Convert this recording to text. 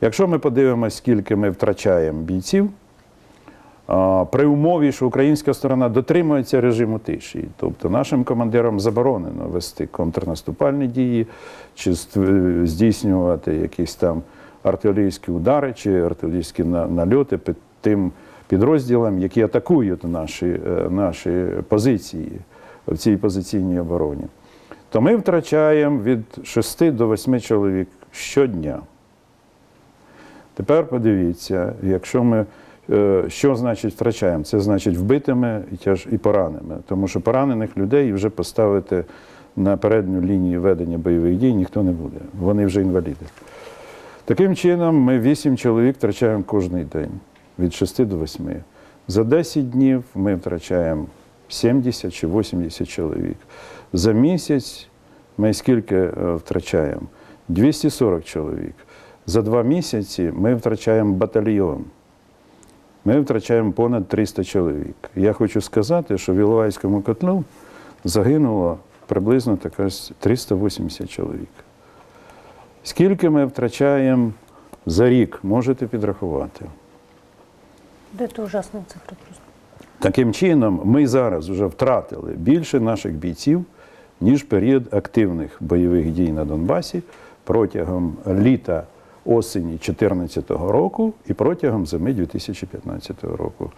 Якщо ми подивимося, скільки ми втрачаємо бійців, при умові, що українська сторона дотримується режиму тиші, тобто нашим командирам заборонено вести контрнаступальні дії чи ст- здійснювати якісь там артилерійські удари чи артилерійські на- нальоти під тим підрозділам, які атакують наші, е, наші позиції в цій позиційній обороні, то ми втрачаємо від 6 до 8 чоловік щодня. Тепер подивіться, якщо ми е, що значить втрачаємо? Це значить вбитими і пораненими. Тому що поранених людей вже поставити на передню лінію ведення бойових дій ніхто не буде. Вони вже інваліди. Таким чином, ми 8 чоловік втрачаємо кожен день від 6 до 8. За 10 днів ми втрачаємо 70 чи 80 чоловік. За місяць ми скільки е, втрачаємо? 240 чоловік. За два місяці ми втрачаємо батальйон. Ми втрачаємо понад 300 чоловік. Я хочу сказати, що в Іловайському котлу загинуло приблизно така с- 380 чоловік. Скільки ми втрачаємо за рік, можете підрахувати. Це ужасна цифра просто. Таким чином, ми зараз вже втратили більше наших бійців, ніж період активних бойових дій на Донбасі протягом літа осені 2014 року і протягом зими 2015 року.